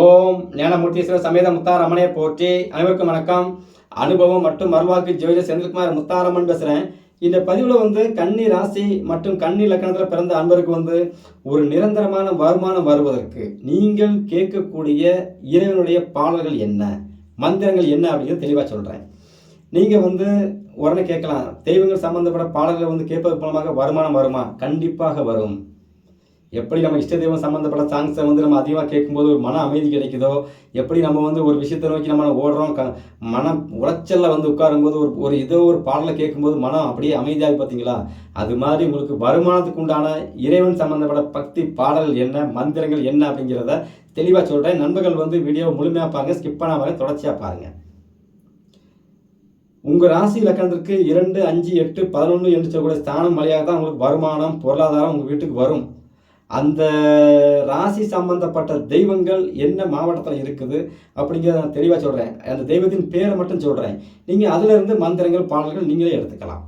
ஓம் ஞானமூர்த்தீஸ்வரர் சமேத முத்தாரம்மனை போற்றி அனைவருக்கும் வணக்கம். அனுபவம் மற்றும் மறுவாக்கு ஜோதிட செந்தில்குமார் முத்தாரம்மன் பேசுகிறேன் இந்த பதிவில் வந்து கன்னி ராசி மற்றும் கன்னி லக்கணத்தில் பிறந்த அன்பருக்கு வந்து ஒரு நிரந்தரமான வருமானம் வருவதற்கு நீங்கள் கேட்கக்கூடிய இறைவனுடைய பாடல்கள் என்ன? மந்திரங்கள் என்ன அப்படிங்கிறத தெளிவாக சொல்கிறேன் நீங்கள் வந்து உடனே கேட்கலாம். தெய்வங்கள் சம்மந்தப்பட்ட பாடல்களை வந்து கேட்பது மூலமாக வருமானம் வருமா? கண்டிப்பாக வரும். எப்படி நம்ம இஷ்ட தெய்வம் சம்மந்தப்பட்ட சாங்ஸை வந்து நம்ம அதிகமாக கேட்கும்போது ஒரு மன அமைதி கிடைக்குதோ? எப்படி நம்ம வந்து ஒரு விஷயத்தை நோக்கி நம்ம ஓடுறோம்? க மன உளைச்சலில் வந்து உட்காரும்போது ஒரு ஒரு ஏதோ ஒரு பாடலை கேட்கும்போது மனம் அப்படியே அமைதியாகி பார்த்தீங்களா? அது மாதிரி உங்களுக்கு வருமானத்துக்கு உண்டான இறைவன் சம்மந்தப்பட்ட பக்தி பாடல்கள் என்ன? மந்திரங்கள் என்ன அப்படிங்கிறத தெளிவாக சொல்கிறேன் நண்பர்கள் வந்து வீடியோவை முழுமையாக பாருங்கள் ஸ்கிப் பண்ணாமல் தொடர்ச்சியாக பாருங்கள் உங்கள் ராசி இலக்கணத்திற்கு இரண்டு அஞ்சு எட்டு பதினொன்று என்று சொல்லக்கூடிய ஸ்தானம் வழியாக தான் உங்களுக்கு வருமானம் பொருளாதாரம் உங்கள் வீட்டுக்கு வரும். அந்த ராசி சம்பந்தப்பட்ட தெய்வங்கள் என்ன மாவட்டத்தில் இருக்குது அப்படிங்கிறத நான் தெளிவாக சொல்கிறேன் அந்த தெய்வத்தின் பேரை மட்டும் சொல்கிறேன் நீங்கள் அதிலிருந்து மந்திரங்கள் பாடல்கள் நீங்களே எடுத்துக்கலாம்.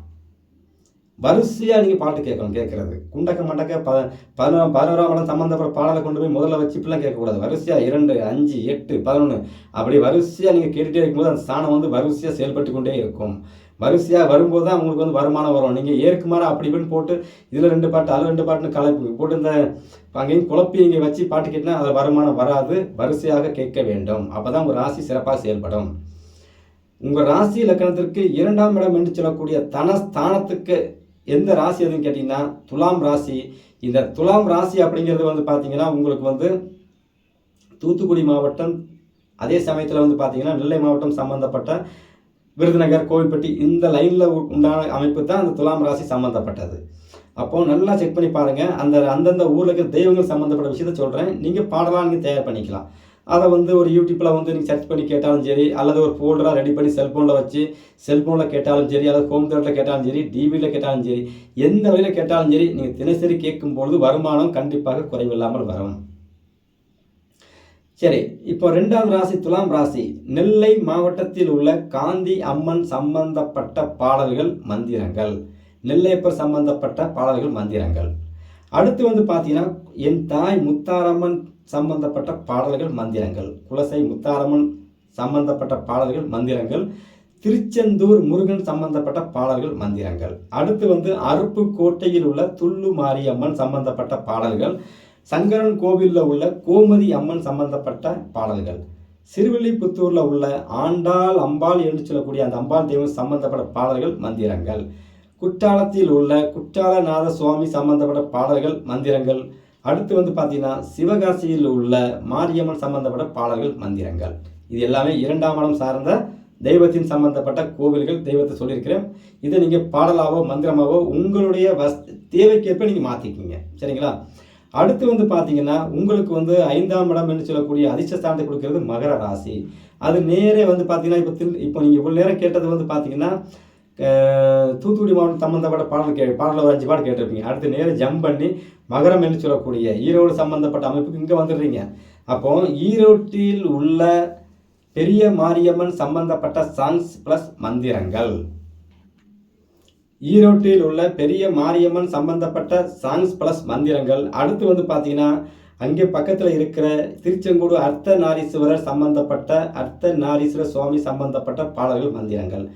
வரிசையாக நீங்கள் பாட்டு கேட்கணும் கேட்குறது. குண்டக்க மண்டக்க ப பதினோரா பதினோராம் இடம் சம்மந்தப்பட்ட பாடலை கொண்டு போய் முதல்ல வச்சு இப்படிலாம் கேட்கக்கூடாது. வரிசையாக இரண்டு அஞ்சு எட்டு பதினொன்று அப்படி வரிசையாக நீங்கள் கேட்டுகிட்டே இருக்கும்போது அந்த ஸ்தானம் வந்து வரிசையாக செயல்பட்டு கொண்டே இருக்கும். வரிசையாக வரும்போது தான் உங்களுக்கு வந்து வருமானம் வரும். நீங்கள் ஏற்குமாறு அப்படி இப்படின்னு போட்டு இதில் ரெண்டு பாட்டு அதில் ரெண்டு பாட்டுன்னு கலப்பு போட்டு இந்த அங்கேயும் குழப்பி இங்கே வச்சு பாட்டு கேட்டினா அதில் வருமானம் வராது. வரிசையாக கேட்க வேண்டும். அப்போ தான் உங்கள் ராசி சிறப்பாக செயல்படும். உங்கள் ராசி இலக்கணத்திற்கு இரண்டாம் இடம் என்று சொல்லக்கூடிய தனஸ்தானத்துக்கு எந்த ராசி எதுன்னு கேட்டிங்கன்னா துலாம் ராசி. இந்த துலாம் ராசி அப்படிங்கிறது வந்து பார்த்தீங்கன்னா உங்களுக்கு வந்து தூத்துக்குடி மாவட்டம் அதே சமயத்தில் வந்து பார்த்தீங்கன்னா நெல்லை மாவட்டம் சம்மந்தப்பட்ட விருதுநகர் கோவில்பட்டி இந்த லைனில் உண்டான அமைப்பு தான் அந்த துலாம் ராசி சம்மந்தப்பட்டது அப்போது நல்லா செக் பண்ணி பாருங்கள் அந்த அந்தந்த ஊரில் இருக்கிற தெய்வங்கள் சம்மந்தப்பட்ட விஷயத்த சொல்கிறேன் நீங்கள் பாடலாம் நீங்கள் தயார் பண்ணிக்கலாம். அதை வந்து ஒரு யூடியூப்பில் வந்து நீங்கள் சர்ச் பண்ணி கேட்டாலும் சரி அல்லது ஒரு ஃபோல்டராக ரெடி பண்ணி செல்ஃபோனில் வச்சு செல்ஃபோனில் கேட்டாலும் சரி அல்லது ஹோம் தேட்டரில் கேட்டாலும் சரி டிவியில் கேட்டாலும் சரி எந்த வழியில் கேட்டாலும் சரி நீங்கள் தினசரி கேட்கும் பொழுது வருமானம் கண்டிப்பாக குறைவில்லாமல் வரும். சரி இப்போ ரெண்டாவது ராசி துலாம் ராசி. நெல்லை மாவட்டத்தில் உள்ள காந்தி அம்மன் சம்பந்தப்பட்ட பாடல்கள் மந்திரங்கள். நெல்லையப்பர் சம்பந்தப்பட்ட பாடல்கள் மந்திரங்கள். அடுத்து வந்து பார்த்தீங்கன்னா என் தாய் முத்தாரம்மன் சம்பந்தப்பட்ட பாடல்கள் மந்திரங்கள். குலசை முத்தாரம்மன் சம்பந்தப்பட்ட பாடல்கள் மந்திரங்கள். திருச்செந்தூர் முருகன் சம்பந்தப்பட்ட பாடல்கள் மந்திரங்கள். அடுத்து வந்து அருப்பு கோட்டையில் உள்ள துள்ளு மாரியம்மன் சம்பந்தப்பட்ட பாடல்கள். சங்கரன் கோவிலில் உள்ள கோமதி அம்மன் சம்பந்தப்பட்ட பாடல்கள். சிறுவில்லிபுத்தூரில் உள்ள ஆண்டாள் அம்பாள் என்று சொல்லக்கூடிய அந்த அம்பாள் தெய்வம் சம்பந்தப்பட்ட பாடல்கள் மந்திரங்கள். குற்றாலத்தில் உள்ள குற்றாலநாத சுவாமி சம்பந்தப்பட்ட பாடல்கள் மந்திரங்கள். அடுத்து வந்து பார்த்தீங்கன்னா சிவகாசியில் உள்ள மாரியம்மன் சம்பந்தப்பட்ட பாடல்கள் மந்திரங்கள். இது எல்லாமே இரண்டாம் இடம் சார்ந்த தெய்வத்தின் சம்பந்தப்பட்ட கோவில்கள் தெய்வத்தை சொல்லியிருக்கிறேன். இதை நீங்கள் பாடலாவோ மந்திரமாவோ உங்களுடைய வஸ் தேவைக்கேற்ப நீங்கள் மாற்றிக்கிங்க சரிங்களா? அடுத்து வந்து பார்த்தீங்கன்னா உங்களுக்கு வந்து ஐந்தாம் இடம் என்று சொல்லக்கூடிய அதிர்ஷ்டஸ்தானத்தை கொடுக்கறது மகர ராசி. அது நேரே வந்து பார்த்தீங்கன்னா இப்போ இப்போ நீங்கள் இவ்வளோ நேரம் கேட்டது வந்து பார்த்தீங்கன்னா தூத்துக்குடி மாவட்டம் சம்மந்தப்பட்ட பாடல் கே பாடல் ஒரு அஞ்சு பாடல் கேட்டிருப்பீங்க. அடுத்து நேரம் ஜம்ப் பண்ணி மகரம் என்று சொல்லக்கூடிய ஈரோடு சம்மந்தப்பட்ட அமைப்புக்கு இங்கே வந்துடுறீங்க. அப்போ ஈரோட்டில் உள்ள பெரிய மாரியம்மன் சம்பந்தப்பட்ட சாங்ஸ் ப்ளஸ் மந்திரங்கள். ஈரோட்டில் உள்ள பெரிய மாரியம்மன் சம்பந்தப்பட்ட சாங்ஸ் ப்ளஸ் மந்திரங்கள். அடுத்து வந்து பார்த்தீங்கன்னா அங்கே பக்கத்தில் இருக்கிற திருச்செங்கோடு அர்த்த நாரீஸ்வரர் சம்பந்தப்பட்ட அர்த்த நாரீஸ்வரர் சுவாமி சம்பந்தப்பட்ட பாடல்கள் மந்திரங்கள்.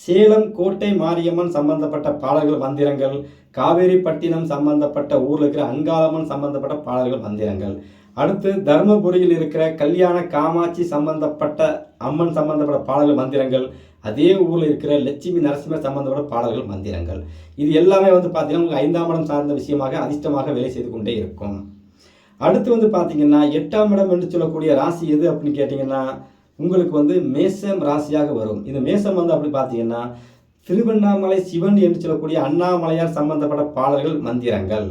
சேலம் கோட்டை மாரியம்மன் சம்பந்தப்பட்ட பாடல்கள் மந்திரங்கள் காவேரிப்பட்டினம் சம்பந்தப்பட்ட ஊரில் இருக்கிற அங்காளம்மன் சம்பந்தப்பட்ட பாடல்கள் மந்திரங்கள். அடுத்து தருமபுரியில் இருக்கிற கல்யாண காமாட்சி சம்பந்தப்பட்ட அம்மன் சம்பந்தப்பட்ட பாடல்கள் மந்திரங்கள். அதே ஊரில் இருக்கிற லட்சுமி நரசிம்மர் சம்பந்தப்பட்ட பாடல்கள் மந்திரங்கள். இது எல்லாமே வந்து பார்த்தீங்கன்னா உங்களுக்கு ஐந்தாம் இடம் சார்ந்த விஷயமாக அதிர்ஷ்டமாக வேலை செய்து கொண்டே இருக்கும். அடுத்து வந்து பார்த்தீங்கன்னா எட்டாம் இடம் என்று சொல்லக்கூடிய ராசி எது அப்படின்னு கேட்டிங்கன்னா உங்களுக்கு வந்து மேசம் ராசியாக வரும். இந்த மேசம் வந்து அப்படி பார்த்தீங்கன்னா திருவண்ணாமலை சிவன் என்று சொல்லக்கூடிய அண்ணாமலையார் சம்பந்தப்பட்ட பாடல்கள் மந்திரங்கள்.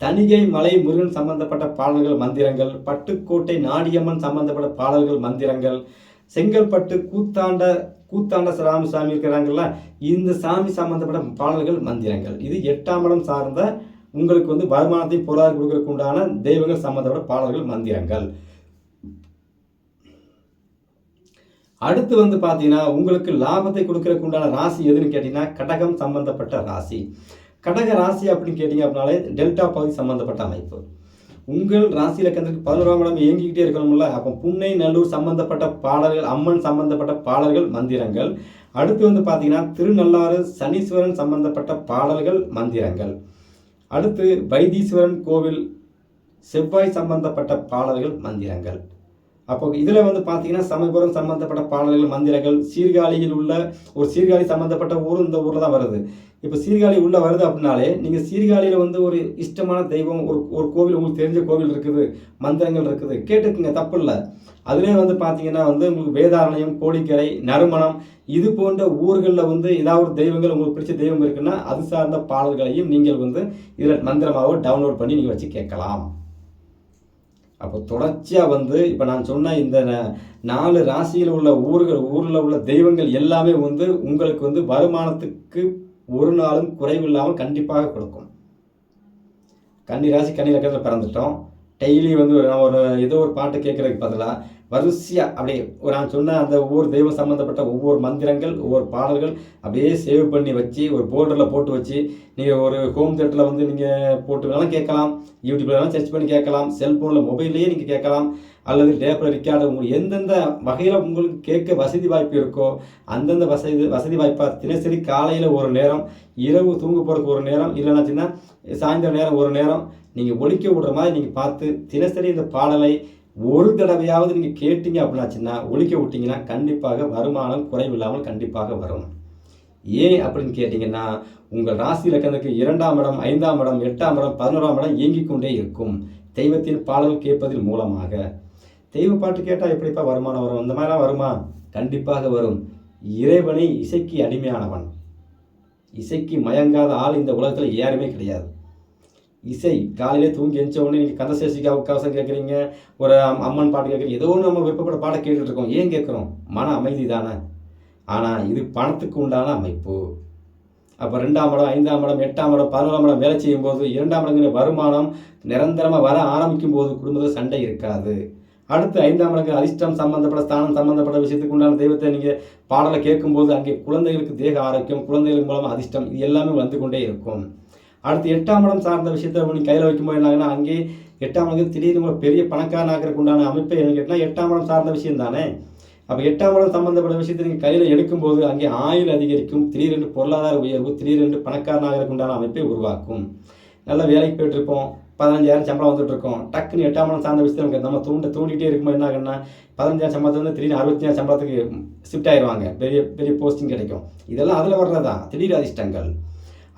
தணிகை மலை முருகன் சம்பந்தப்பட்ட பாடல்கள் மந்திரங்கள். பட்டுக்கோட்டை நாடியம்மன் சம்பந்தப்பட்ட பாடல்கள் மந்திரங்கள். செங்கல்பட்டு கூத்தாண்ட கூத்தாண்ட ராமசாமி இருக்கிறாங்கல்ல இந்த சாமி சம்பந்தப்பட்ட பாடல்கள் மந்திரங்கள். இது எட்டாம் இடம் சார்ந்த உங்களுக்கு வந்து வருமானத்தை பொருளாதாரம் கொடுக்கறதுக்கு உண்டான தெய்வங்கள் சம்பந்தப்பட்ட பாடல்கள் மந்திரங்கள். அடுத்து வந்து பார்த்தீங்கன்னா உங்களுக்கு லாபத்தை கொடுக்கறக்கு உண்டான ராசி எதுன்னு கேட்டிங்கன்னா கடகம் சம்பந்தப்பட்ட ராசி. கடக ராசி அப்படின்னு கேட்டிங்க அப்படின்னாலே டெல்டா பகுதி சம்பந்தப்பட்ட அமைப்பு. உங்கள் ராசி இலக்கணத்துக்கு பதினோராம் இடம் இயங்கிக்கிட்டே இருக்கணும்ல. அப்போ புன்னை நல்லூர் சம்பந்தப்பட்ட பாடல்கள் அம்மன் சம்பந்தப்பட்ட பாடல்கள் மந்திரங்கள். அடுத்து வந்து பார்த்தீங்கன்னா திருநள்ளாறு சனீஸ்வரன் சம்பந்தப்பட்ட பாடல்கள் மந்திரங்கள். அடுத்து வைத்தீஸ்வரன் கோவில் செவ்வாய் சம்பந்தப்பட்ட பாடல்கள் மந்திரங்கள். அப்போ இதில் வந்து பார்த்தீங்கன்னா சமயபுரம் சம்மந்தப்பட்ட பாடல்கள் மந்திரங்கள் சீர்காழியில் உள்ள ஒரு சீர்காழி சம்மந்தப்பட்ட ஊர் இந்த ஊரில் தான் வருது. இப்போ சீர்காழி உள்ளே வருது அப்படின்னாலே நீங்கள் சீர்காழியில் வந்து ஒரு இஷ்டமான தெய்வம் ஒரு ஒரு கோவில் உங்களுக்கு தெரிஞ்ச கோவில் இருக்குது மந்திரங்கள் இருக்குது கேட்டுக்குங்க தப்பு இல்லை. அதுலேயே வந்து பார்த்தீங்கன்னா வந்து உங்களுக்கு வேதாரண்யம் கோடிக்கரை நறுமணம் இது போன்ற ஊர்களில் வந்து ஏதாவது ஒரு தெய்வங்கள் உங்களுக்கு பிடிச்ச தெய்வம் இருக்குன்னா அது சார்ந்த பாடல்களையும் நீங்கள் வந்து இதில் மந்திரமாகவும் டவுன்லோட் பண்ணி நீங்கள் வச்சு கேட்கலாம். அப்போ தொடர்ச்சியாக வந்து இப்போ நான் சொன்ன இந்த ந- நாலு ராசியில் உள்ள ஊர்கள் ஊரில் உள்ள தெய்வங்கள் எல்லாமே வந்து உங்களுக்கு வந்து வருமானத்துக்கு ஒரு நாளும் குறைவில்லாமல் கண்டிப்பாக கொடுக்கும். கன்னி ராசி கன்னி லக்கத்தில் பிறந்துட்டோம். டெய்லி வந்து ஒரு நான் ஒரு ஏதோ ஒரு பாட்டு கேட்குறதுக்கு பதிலாக வரிசையாக அப்படியே ஒரு நான் சொன்ன அந்த ஒவ்வொரு தெய்வம் சம்மந்தப்பட்ட ஒவ்வொரு மந்திரங்கள் ஒவ்வொரு பாடல்கள் அப்படியே சேவ் பண்ணி வச்சு ஒரு போல்டரில் போட்டு வச்சு நீங்கள் ஒரு ஹோம் தேட்டரில் வந்து நீங்கள் போட்டு வேணாலும் கேட்கலாம் யூடியூப்ல வேணாலும் சர்ச் பண்ணி கேட்கலாம் செல்ஃபோனில் மொபைல்லையே நீங்கள் கேட்கலாம் அல்லது டேப்பில் ரெக்கார்டு உங்களுக்கு எந்தெந்த வகையில் உங்களுக்கு கேட்க வசதி வாய்ப்பு இருக்கோ அந்தந்த வசதி வசதி வாய்ப்பாக தினசரி காலையில் ஒரு நேரம் இரவு தூங்க போகிறதுக்கு ஒரு நேரம் இல்லைனாச்சுன்னா சாயந்தரம் நேரம் ஒரு நேரம் நீங்கள் ஒழிக்க விடுற மாதிரி நீங்கள் பார்த்து தினசரி இந்த பாடலை ஒரு தடவையாவது நீங்கள் கேட்டீங்க அப்படின்னாச்சுன்னா ஒழிக்க விட்டீங்கன்னா கண்டிப்பாக வருமானம் குறைவில்லாமல் கண்டிப்பாக வரும். ஏன் அப்படின்னு கேட்டிங்கன்னா உங்கள் ராசி இலக்கணத்துக்கு இரண்டாம் இடம் ஐந்தாம் இடம் எட்டாம் இடம் பதினோராம் இடம் இயங்கிக் கொண்டே இருக்கும். தெய்வத்தின் பாடல் கேட்பதன் மூலமாக. தெய்வ பாட்டு கேட்டால் எப்படிப்பா வருமானம் வரும்? இந்த மாதிரிலாம் வருமா? கண்டிப்பாக வரும். இறைவனை இசைக்கு அடிமையானவன். இசைக்கு மயங்காத ஆள் இந்த உலகத்தில் யாருமே கிடையாது. இசை. காலையிலே தூங்கி எந்த உடனே நீங்கள் கந்தசேஷி கவ- கவசம் கேட்குறீங்க ஒரு அம்மன் பாட்டு கேட்குறீங்க ஏதோ ஒன்று நம்ம விருப்பப்பட பாட்டை கேட்டுட்ருக்கோம். ஏன் கேட்குறோம் மன அமைதி தானே. ஆனால் இது பணத்துக்கு உண்டான அமைப்பு. அப்போ ரெண்டாம் இடம் ஐந்தாம் இடம் எட்டாம் இடம் பதினோராம் இடம் வேலை செய்யும் போது இரண்டாம் இடங்கிற வருமானம் நிரந்தரமாக வர ஆரம்பிக்கும் போது குடும்பத்தில் சண்டை இருக்காது. அடுத்து ஐந்தாம் இடங்கிற அதிர்ஷ்டம் சம்பந்தப்பட்ட ஸ்தானம் சம்பந்தப்பட்ட விஷயத்துக்கு உண்டான தெய்வத்தை நீங்கள் பாடலை கேட்கும்போது அங்கே குழந்தைகளுக்கு தேக ஆரோக்கியம் குழந்தைகள் மூலமாக அதிர்ஷ்டம் இது எல்லாமே வந்து கொண்டே இருக்கும். அடுத்து எட்டாம் இடம் சார்ந்த விஷயத்தை நீங்கள் கையில் வைக்கும்போது என்னாங்கன்னா அங்கே எட்டாம் இடத்துக்கு திடீர்னு உங்களை பெரிய பணக்காரனாக்கிறதுக்கு உண்டான அமைப்பு என்னன்னு கேட்டால் எட்டாம் இடம் சார்ந்த விஷயம் தானே அப்போ எட்டாம் இடம் சம்பந்தப்பட்ட விஷயத்தை நீங்கள் கையில் எடுக்கும்போது அங்கே ஆயுள் அதிகரிக்கும் திடீரென்று பொருளாதார உயர்வு திடீரென்று பணக்காரனாகிறதுக்கு உண்டான அமைப்பை உருவாக்கும். நல்ல வேலைக்கு போயிட்டுருப்போம் பதினஞ்சாயிரம் சம்பளம் வந்துட்டு இருக்கோம் டக்குன்னு எட்டாம் இடம் சார்ந்த விஷயத்தை நமக்கு நம்ம தூண்ட தூண்டிகிட்டே இருக்கும்போது என்ன ஆகுன்னா பதினஞ்சாயிரம் சம்பளத்துல வந்து திடீர்னு அறுபத்தஞ்சாயிரம் சம்பளத்துக்கு ஷிஃப்ட் ஆயிடுவாங்க பெரிய பெரிய போஸ்டிங் கிடைக்கும். இதெல்லாம் அதில் வர்றதா? திடீர் அதிர்ஷ்டங்கள்.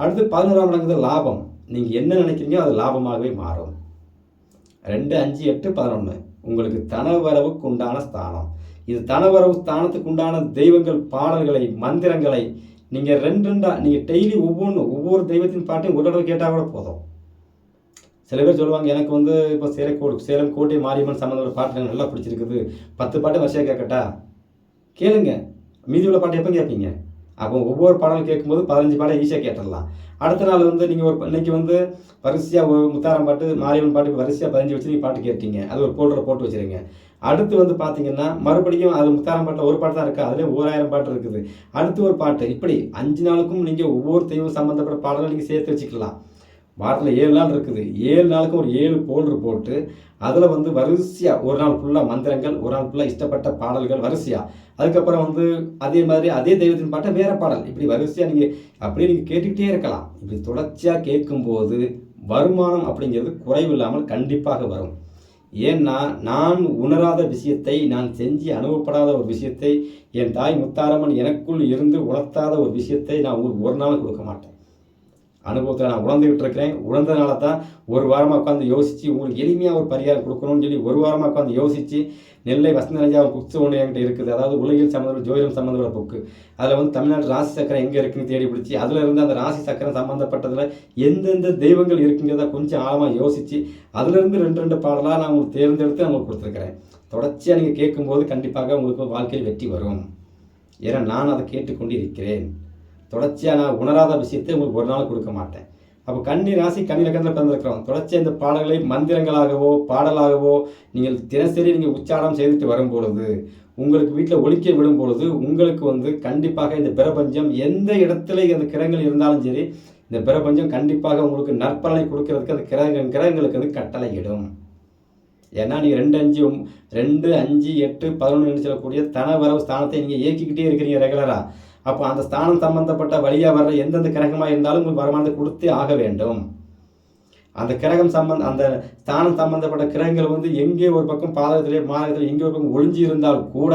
அடுத்து பதினோராம் இடங்கிறது லாபம். நீங்கள் என்ன நினைக்கிறீங்க அது லாபமாகவே மாறும். ரெண்டு அஞ்சு எட்டு பதினொன்று உங்களுக்கு தனவரவுக்கு உண்டான ஸ்தானம். இது தனவரவு ஸ்தானத்துக்கு உண்டான தெய்வங்கள் பாடல்களை மந்திரங்களை நீங்கள் ரெண்டு ரெண்டாக நீங்கள் டெய்லி ஒவ்வொன்று ஒவ்வொரு தெய்வத்தின் பாட்டையும் ஒரு தடவை கேட்டால் கூட போதும். சில பேர் சொல்லுவாங்க எனக்கு வந்து இப்போ சேலக்கோடு சேலம் கோட்டை மாரியம்மன் சம்மந்தப்பட்ட பாட்டு எனக்கு நல்லா பிடிச்சிருக்குது. பத்து பாட்டு வரிசையாக கேட்கட்டா? கேளுங்க. மீதி உள்ள பாட்டு எப்போ கேட்பீங்க? அப்போ ஒவ்வொரு பாடல் கேட்கும்போது பதினஞ்சு பாடம் ஈஸியாக கேட்டுடலாம். அடுத்த நாள் வந்து நீங்கள் ஒரு இன்னைக்கு வந்து வரிசையாக ஒரு முத்தாரம் பாட்டு மாரியம்மன் பாட்டு வரிசையாக பதினஞ்சு வச்சு நீங்கள் பாட்டு கேட்டீங்க. அது ஒரு போல்டரை போட்டு வச்சிருங்க. அடுத்து வந்து பார்த்தீங்கன்னா மறுபடியும் அது முத்தாரம் பாட்டில் ஒரு பாட்டு தான் இருக்குது அதுலேயே ஓராயிரம் பாட்டு இருக்குது. அடுத்து ஒரு பாட்டு. இப்படி அஞ்சு நாளுக்கும் நீங்கள் ஒவ்வொரு தெய்வம் சம்மந்தப்பட்ட பாடலை நீங்கள் சேர்த்து வச்சுக்கலாம். வாரத்தில் ஏழு நாள் இருக்குது. ஏழு நாளுக்கும் ஒரு ஏழு போல்டர் போட்டு அதில் வந்து வரிசையாக ஒரு நாள் ஃபுல்லாக மந்திரங்கள் ஒரு நாள் ஃபுல்லாக இஷ்டப்பட்ட பாடல்கள் வரிசையாக அதுக்கப்புறம் வந்து அதே மாதிரி அதே தெய்வத்தின் பாட்டை வேறு பாடல். இப்படி வரிசையாக நீங்கள் அப்படியே நீங்கள் கேட்டுக்கிட்டே இருக்கலாம். இப்படி தொடர்ச்சியாக கேட்கும்போது வருமானம் அப்படிங்கிறது குறைவில்லாமல் கண்டிப்பாக வரும். ஏன்னா நான் உணராத விஷயத்தை நான் செஞ்சு அனுபவப்படாத ஒரு விஷயத்தை என் தாய் முத்தாரம்மன் எனக்குள் இருந்து உணர்த்தாத ஒரு விஷயத்தை நான் ஒரு நாளும் கொடுக்க மாட்டேன். அனுபவத்தில் நான் உணர்ந்துகிட்டு இருக்கிறேன் உணர்ந்ததுனால தான் ஒரு வாரமாக உட்காந்து யோசித்து உங்களுக்கு எளிமையாக ஒரு பரிகாரம் கொடுக்கணும்னு சொல்லி ஒரு வாரமாக உட்காந்து யோசித்து நெல்லை வசந்தராஜா புக்ஸ் ஒன்று என்கிட்ட இருக்குது. அதாவது உலகில் சம்மந்தப்பட்ட ஜோதிடம் சம்மந்தப்பட்ட புக்கு அதில் வந்து தமிழ்நாட்டு ராசி சக்கரம் எங்கே இருக்குன்னு தேடி பிடிச்சி அதில் இருந்து அந்த ராசி சக்கரம் சம்மந்தப்பட்டதில் எந்தெந்த தெய்வங்கள் இருக்குங்கிறத கொஞ்சம் ஆழமாக யோசித்து அதிலிருந்து ரெண்டு ரெண்டு பாடலாக நான் உங்களுக்கு தேர்ந்தெடுத்து நான் உங்களுக்கு தொடர்ச்சியாக நீங்கள் கேட்கும்போது கண்டிப்பாக உங்களுக்கு வாழ்க்கையில் வெற்றி வரும். ஏன்னா நான் அதை கேட்டுக்கொண்டு இருக்கிறேன் தொடர்ச்சியாக நான் உணராத விஷயத்தை உங்களுக்கு ஒரு நாள் கொடுக்க மாட்டேன். அப்போ கன்னி ராசி கன்னி லக்கணத்தில் பிறந்திருக்கிறோம். தொடர்ச்சியாக இந்த பாடல்களை மந்திரங்களாகவோ பாடலாகவோ நீங்கள் தினசரி நீங்கள் உச்சாரம் செய்துட்டு வரும் பொழுது உங்களுக்கு வீட்டில் ஒழிக்க விடும் பொழுது உங்களுக்கு வந்து கண்டிப்பாக இந்த பிரபஞ்சம் எந்த இடத்துல அந்த கிரகங்கள் இருந்தாலும் சரி இந்த பிரபஞ்சம் கண்டிப்பாக உங்களுக்கு நற்பலனை கொடுக்கறதுக்கு அந்த கிரக கிரகங்களுக்கு வந்து கட்டளையிடும். ஏன்னா நீங்கள் ரெண்டு அஞ்சு ரெண்டு அஞ்சு எட்டு பதினொன்று சொல்லக்கூடிய தன வரவு ஸ்தானத்தை நீங்கள் இயக்கிக்கிட்டே இருக்கிறீங்க ரெகுலராக அப்போ அந்த ஸ்தானம் சம்பந்தப்பட்ட வழியாக வர்ற எந்தெந்த கிரகமாக இருந்தாலும் உங்களுக்கு வருமானத்தை கொடுத்தே ஆக வேண்டும். அந்த கிரகம் சம்பந்த அந்த ஸ்தானம் சம்பந்தப்பட்ட கிரகங்கள் வந்து எங்கே ஒரு பக்கம் பாதகத்திலே மாதகத்திலே எங்கே ஒரு பக்கம் ஒளிஞ்சு இருந்தால் கூட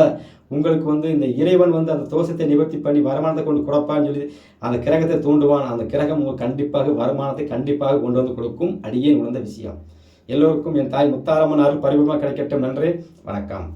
உங்களுக்கு வந்து இந்த இறைவன் வந்து அந்த தோஷத்தை நிவர்த்தி பண்ணி வருமானத்தை கொண்டு கொடுப்பான்னு சொல்லி அந்த கிரகத்தை தூண்டுவான். அந்த கிரகம் உங்களுக்கு கண்டிப்பாக வருமானத்தை கண்டிப்பாக கொண்டு வந்து கொடுக்கும். அடியே உணர்ந்த விஷயம். எல்லோருக்கும் என் தாய் முத்தாரம்மன் அருள் பரிபூர்ணமாக கிடைக்கட்டும். நன்றி. வணக்கம்.